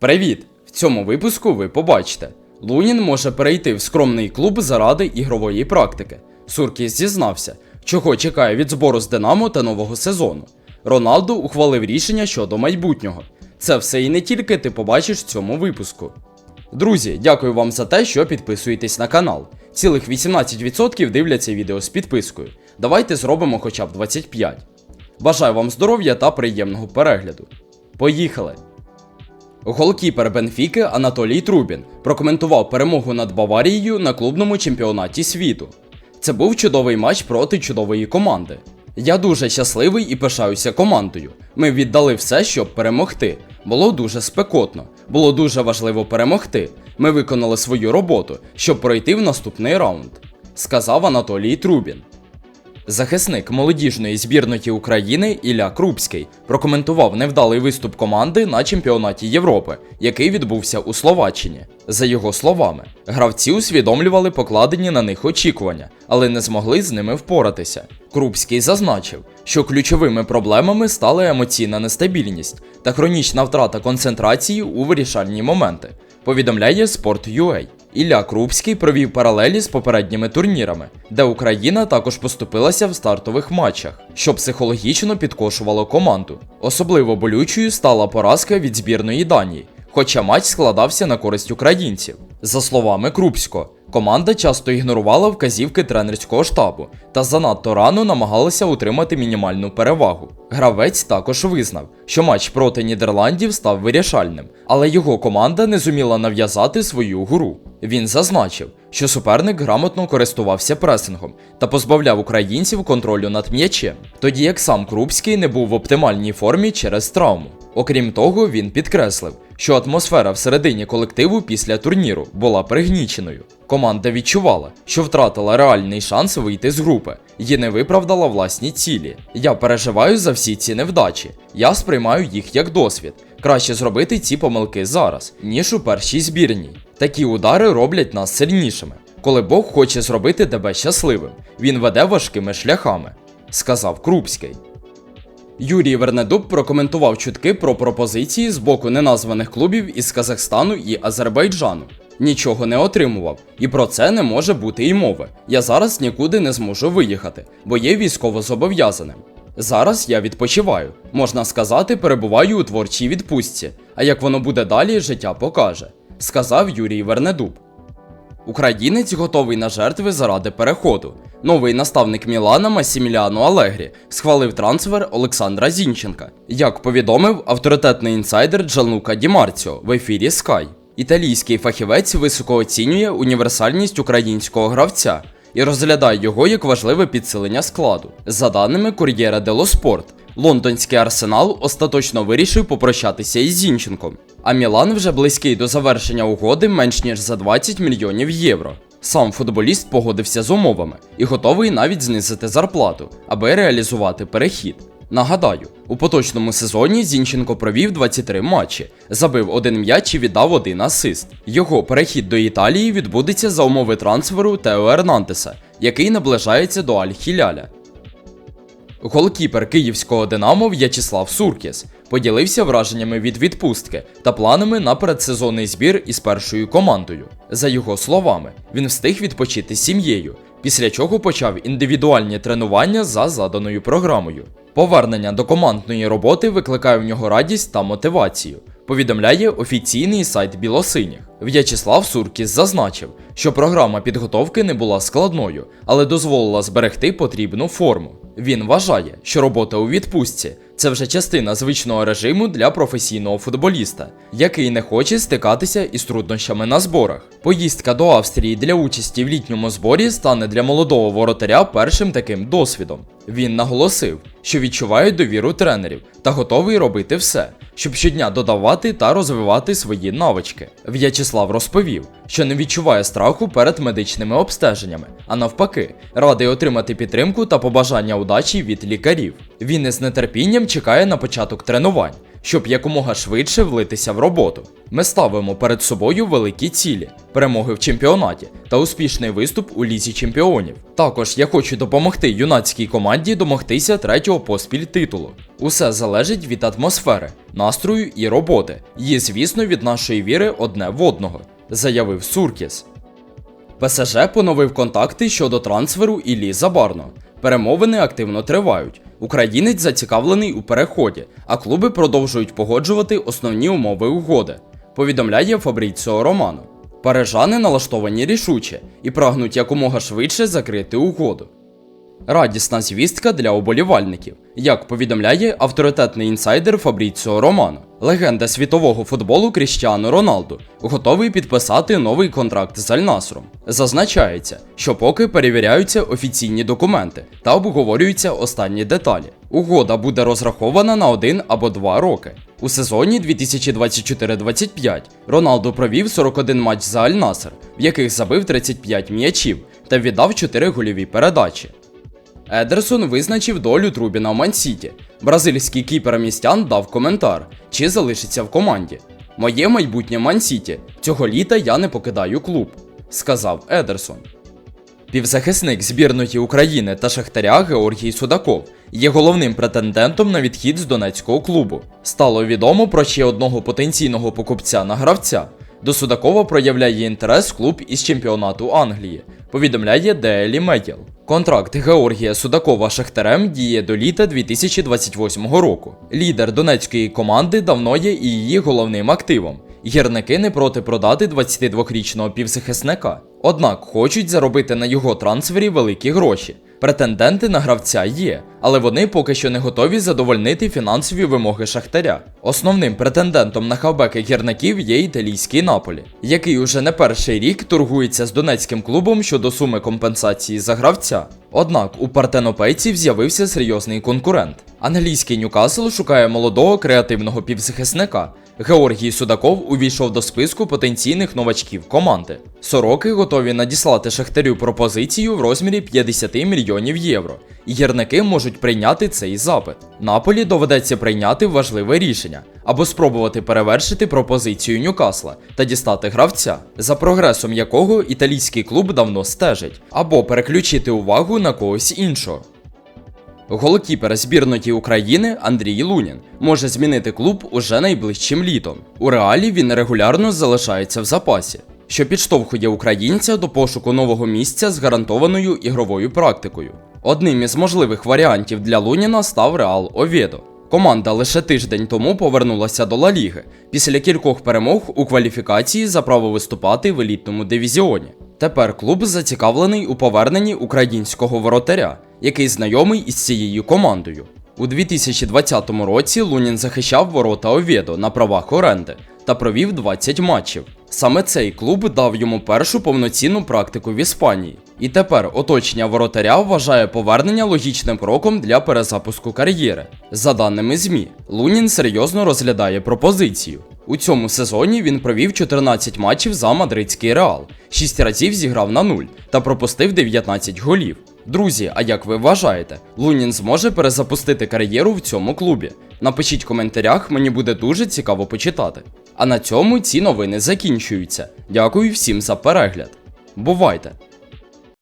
Привіт! В цьому випуску ви побачите. Лунін може перейти в скромний клуб заради ігрової практики. Суркіс зізнався, чого чекає від збору з Динамо та нового сезону. Роналду ухвалив рішення щодо майбутнього. Це все і не тільки ти побачиш в цьому випуску. Друзі, дякую вам за те, що підписуєтесь на канал. Цілих 18% дивляться відео з підпискою. Давайте зробимо хоча б 25. Бажаю вам здоров'я та приємного перегляду. Поїхали! Голкіпер Бенфіки Анатолій Трубін прокоментував перемогу над Баварією на клубному чемпіонаті світу. Це був чудовий матч проти чудової команди. Я дуже щасливий і пишаюся командою. Ми віддали все, щоб перемогти. Було дуже спекотно, було дуже важливо перемогти. Ми виконали свою роботу, щоб пройти в наступний раунд, сказав Анатолій Трубін. Захисник молодіжної збірної України Ілля Крупський прокоментував невдалий виступ команди на чемпіонаті Європи, який відбувся у Словаччині. За його словами, гравці усвідомлювали покладені на них очікування, але не змогли з ними впоратися. Крупський зазначив, що ключовими проблемами стали емоційна нестабільність та хронічна втрата концентрації у вирішальні моменти. Повідомляє Sport.ua. Ілля Крупський провів паралелі з попередніми турнірами, де Україна також поступилася в стартових матчах, що психологічно підкошувало команду. Особливо болючою стала поразка від збірної Данії, хоча матч складався на користь українців. За словами Крупського, команда часто ігнорувала вказівки тренерського штабу та занадто рано намагалася утримати мінімальну перевагу. Гравець також визнав, що матч проти Нідерландів став вирішальним, але його команда не зуміла нав'язати свою гру. Він зазначив, що суперник грамотно користувався пресингом та позбавляв українців контролю над м'ячем, тоді як сам Крупський не був в оптимальній формі через травму. Окрім того, він підкреслив, що атмосфера всередині колективу після турніру була пригніченою. Команда відчувала, що втратила реальний шанс вийти з групи і не виправдала власні цілі. Я переживаю за всі ці невдачі. Я сприймаю їх як досвід. Краще зробити ці помилки зараз, ніж у першій збірній. Такі удари роблять нас сильнішими. Коли Бог хоче зробити тебе щасливим, він веде важкими шляхами, сказав Крупський. Юрій Вернедуб прокоментував чутки про пропозиції з боку неназваних клубів із Казахстану і Азербайджану. Нічого не отримував, і про це не може бути і мови. Я зараз нікуди не зможу виїхати, бо є військово зобов'язаним. Зараз я відпочиваю, можна сказати, перебуваю у творчій відпустці, а як воно буде далі, життя покаже, сказав Юрій Вернедуб. Українець готовий на жертви заради переходу. Новий наставник Мілана Масіміліано Алегрі схвалив трансфер Олександра Зінченка, як повідомив авторитетний інсайдер Джанлука Дімарціо в ефірі Sky. Італійський фахівець високо оцінює універсальність українського гравця і розглядає його як важливе підсилення складу. За даними Кур'єра Дело Спорт, лондонський арсенал остаточно вирішив попрощатися із Зінченком, а Мілан вже близький до завершення угоди менш ніж за 20 мільйонів євро. Сам футболіст погодився з умовами і готовий навіть знизити зарплату, аби реалізувати перехід. Нагадаю, у поточному сезоні Зінченко провів 23 матчі, забив один м'яч і віддав один асист. Його перехід до Італії відбудеться за умови трансферу Тео Ернантеса, який наближається до Аль-Хіляля. Голкіпер київського Динамо В'ячеслав Суркіс поділився враженнями від відпустки та планами на передсезонний збір із першою командою. За його словами, він встиг відпочити сім'єю, після чого почав індивідуальні тренування за заданою програмою. Повернення до командної роботи викликає в нього радість та мотивацію. Повідомляє офіційний сайт Білосиніх. В'ячеслав Суркіс зазначив, що програма підготовки не була складною, але дозволила зберегти потрібну форму. Він вважає, що робота у відпустці це вже частина звичного режиму для професійного футболіста, який не хоче стикатися із труднощами на зборах. Поїздка до Австрії для участі в літньому зборі стане для молодого воротаря першим таким досвідом. Він наголосив, що відчуває довіру тренерів та готовий робити все, щоб щодня додавати та розвивати свої навички. В'ячеслав розповів, що не відчуває страху перед медичними обстеженнями, а навпаки, радий отримати підтримку та побажання удачі від лікарів. Він із нетерпінням чекає на початок тренувань, щоб якомога швидше влитися в роботу. Ми ставимо перед собою великі цілі, перемоги в чемпіонаті та успішний виступ у лізі чемпіонів. Також я хочу допомогти юнацькій команді домогтися третього поспіль титулу. Усе залежить від атмосфери, настрою і роботи, і, звісно, від нашої віри одне в одного, заявив Суркіс. ПСЖ поновив контакти щодо трансферу Іллі Забарно. Перемовини активно тривають. Українець зацікавлений у переході, а клуби продовжують погоджувати основні умови угоди. Повідомляє Фабріціо Романо. Парижани налаштовані рішуче і прагнуть якомога швидше закрити угоду. Радісна звістка для оболівальників, як повідомляє авторитетний інсайдер Фабріціо Романо. Легенда світового футболу Кріщано Роналду готовий підписати новий контракт з Альнасром. Зазначається, що поки перевіряються офіційні документи та обговорюються останні деталі. Угода буде розрахована на один або два роки. У сезоні 2024-25 Роналду провів 41 матч за Аль-Наср, в яких забив 35 м'ячів та віддав 4 гольові передачі. Едерсон визначив долю Трубіна в Мансіті. Бразильський кіпер містян дав коментар, чи залишиться в команді. Моє майбутнє Мансіті. Цього літа я не покидаю клуб, сказав Едерсон. Півзахисник збірної України та Шахтаря Георгій Судаков є головним претендентом на відхід з донецького клубу. Стало відомо про ще одного потенційного покупця на гравця. До Судакова проявляє інтерес клуб із чемпіонату Англії, повідомляє Daily Mail. Контракт Георгія Судакова Шахтарем діє до літа 2028 року. Лідер донецької команди давно є і її головним активом. Гірники не проти продати 22-річного півзахисника. Однак хочуть заробити на його трансфері великі гроші. Претенденти на гравця є, але вони поки що не готові задовольнити фінансові вимоги Шахтаря. Основним претендентом на хавбеки гірників є італійський Наполі, який уже не перший рік торгується з донецьким клубом щодо суми компенсації за гравця. Однак у партенопейців з'явився серйозний конкурент. Англійський Ньюкасл шукає молодого креативного півзахисника. Георгій Судаков увійшов до списку потенційних новачків команди. Сороки готові надіслати Шахтарю пропозицію в розмірі 50 мільйонів євро. І гірники можуть прийняти цей запит. Наполі доведеться прийняти важливе рішення або спробувати перевершити пропозицію Ньюкасла та дістати гравця, за прогресом якого італійський клуб давно стежить, або переключити увагу на когось іншого. Голкіпер збірної України Андрій Лунін може змінити клуб уже найближчим літом. У реалі він регулярно залишається в запасі, що підштовхує українця до пошуку нового місця з гарантованою ігровою практикою. Одним із можливих варіантів для Луніна став Реал Овєдо. Команда лише тиждень тому повернулася до Ла Ліги після кількох перемог у кваліфікації за право виступати в елітному дивізіоні. Тепер клуб зацікавлений у поверненні українського воротаря, який знайомий із цією командою. У 2020 році Лунін захищав ворота Овєдо на правах оренди та провів 20 матчів. Саме цей клуб дав йому першу повноцінну практику в Іспанії. І тепер оточення воротаря вважає повернення логічним кроком для перезапуску кар'єри. За даними ЗМІ, Лунін серйозно розглядає пропозицію. У цьому сезоні він провів 14 матчів за мадридський реал, 6 разів зіграв на 0 та пропустив 19 голів. Друзі, а як ви вважаєте, Лунін зможе перезапустити кар'єру в цьому клубі? Напишіть в коментарях, мені буде дуже цікаво почитати. А на цьому ці новини закінчуються. Дякую всім за перегляд. Бувайте!